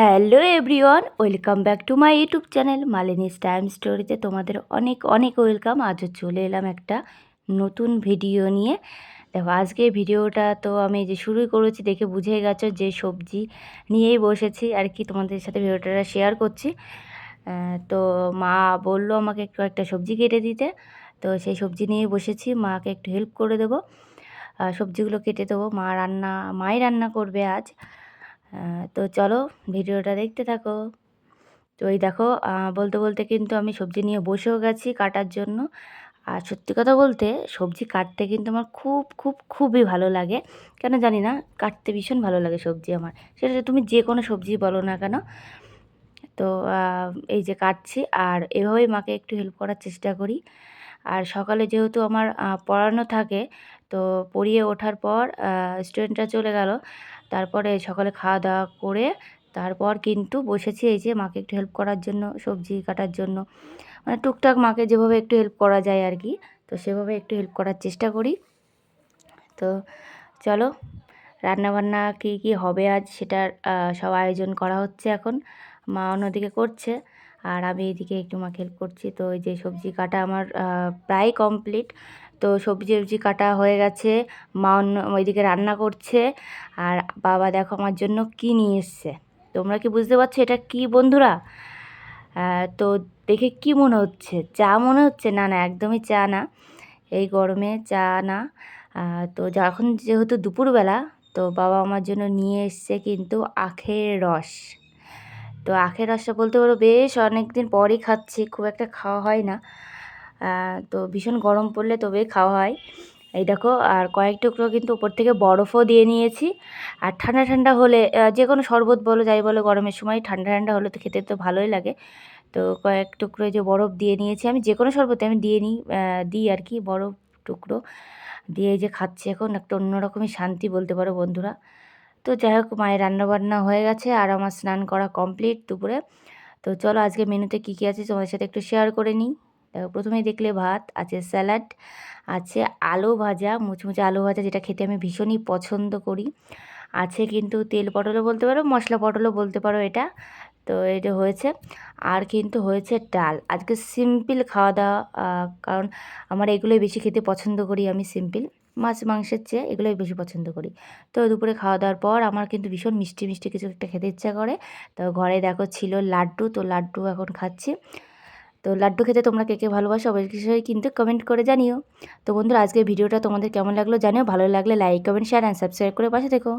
Hello everyone, welcome back to my YouTube channel Malini's time স্টোরিতে তোমাদের অনেক অনেক ওয়েলকাম। আজও চলে এলাম একটা নতুন ভিডিও নিয়ে। দেখো, আজকে ভিডিওটা তো আমি যে শুরুই করেছি দেখে বুঝে গেছো যে সবজি নিয়েই বসেছি আর কি তোমাদের সাথে ভিডিওটা শেয়ার করছি। তো মা বলল আমাকে একটু একটা সবজি কেটে দিতে। তো সেই সবজি নিয়ে বসেছি, মাকে একটু হেল্প করে দেবো। সবজিগুলো কেটে দেবো। মা রান্না, মাই রান্না করবে আজ। তো চলো ভিডিওটা দেখতে থাকো। তো এই দেখো বলতে বলতে কিন্তু আমি সবজি নিয়ে বসেও গেছি কাটার জন্য। আর সত্যি কথা বলতে সবজি কাটতে কিন্তু আমার খুব খুব, খুবই ভালো লাগে। কেন জানি না, কাটতে ভীষণ ভালো লাগে সবজি আমার। সেটা তুমি যে কোনো সবজি বলো না কেন। তো এই যে কাটছি আর এভাবেই মাকে একটু হেল্প করার চেষ্টা করি। আর সকালে যেহেতু আমার পড়ানো থাকে, তো পড়িয়ে ওঠার পর স্টুডেন্টরা চলে গেল। তারপরে সকালে খাওয়া দাওয়া করে তারপর কিন্তু বসেছি এই যে মাকে একটু হেল্প করার জন্য, সবজি কাটার জন্য। মানে টুকটাক মাকে যেভাবে একটু হেল্প করা যায় আর কি, তো সেভাবে একটু হেল্প করার চেষ্টা করি। তো চলো, রান্নাবান্না কী কী হবে আজ সেটার সব আয়োজন করা হচ্ছে এখন। মা অন্যদিকে করছে আর আমি এদিকে একটু মাকে হেল্প করছি। তো এই যে সবজি কাটা আমার প্রায় কমপ্লিট তো সবজি সবজি কাটা হয়ে গেছে। মা অন্য ওইদিকে রান্না করছে। আর বাবা দেখো আমার জন্য কী নিয়ে এসছে। তোমরা কি বুঝতে পারছ এটা কি বন্ধুরা? তো দেখে কি মনে হচ্ছে? চা মনে হচ্ছে? না না, একদমই চা না। এই গরমে চা না। তো যখন যেহেতু দুপুরবেলা, তো বাবা আমার জন্য নিয়ে এসছে কিন্তু আখের রস। তো আখের রসটা বলতে পারো বেশ অনেক দিন পরই খাচ্ছি, খুব একটা খাওয়া হয় না। তো ভীষণ গরম পড়লে তবে খাওয়া হয়। এই দেখো, আর কয়েক টুকরো কিন্তু উপর থেকে বরফও দিয়ে নিয়েছি। আর ঠান্ডা ঠান্ডা হলে যে কোনো শরবত বলো, যাই বলো, গরমের সময় ঠান্ডা ঠান্ডা হলে তো খেতে তো ভালোই লাগে। তো কয়েক টুকরো যে বরফ দিয়ে নিয়েছি, আমি যে কোনো শরবতে আমি দিয়ে নিই দিই আর কি, বরফ টুকরো দিয়ে যে খাচ্ছি এখন, একটা অন্যরকমই শান্তি বলতে পারো বন্ধুরা। তো যাই হোক, মায়ের রান্নাবান্না হয়ে গেছে, আর আমার স্নান করা কমপ্লিট দুপুরে। তো চলো আজকে মেনুতে কী কী আছে তোমাদের সাথে একটু শেয়ার করে নিই। প্রথমেই দেখলে ভাত, আছে স্যালাড, আছে আলু ভাজা, মুচমুচে আলু ভাজা, যেটা খেতে আমি ভীষণই পছন্দ করি। আছে কিন্তু তেল পটলও বলতে পারো, মশলা পটলও বলতে পারো এটা। তো এটা হয়েছে, আর কিন্তু হয়েছে ডাল। আজকে সিম্পল খাওয়া দাওয়া কারণ আমার এগুলোই বেশি খেতে পছন্দ করি আমি সিম্পল। মাছ, মাংসের চেয়ে এগুলোই বেশি পছন্দ করি। তো দুপুরে খাওয়া দাওয়ার পর আমার কিন্তু ভীষণ মিষ্টি মিষ্টি কিছু একটা খেতে ইচ্ছা করে। তো ঘরে দেখো ছিল লাড্ডু, তো লাড্ডু এখন খাচ্ছি। তো লাড্ডু খেতে তোমরা কে কে ভালোবাসো অবশ্যই কিন্তু কমেন্ট করে জানিও। তো বন্ধুরা আজকে ভিডিওটা তোমাদের কেমন লাগল জানিও। ভালো লাগলে like comment share and subscribe করে পাশে থেকো।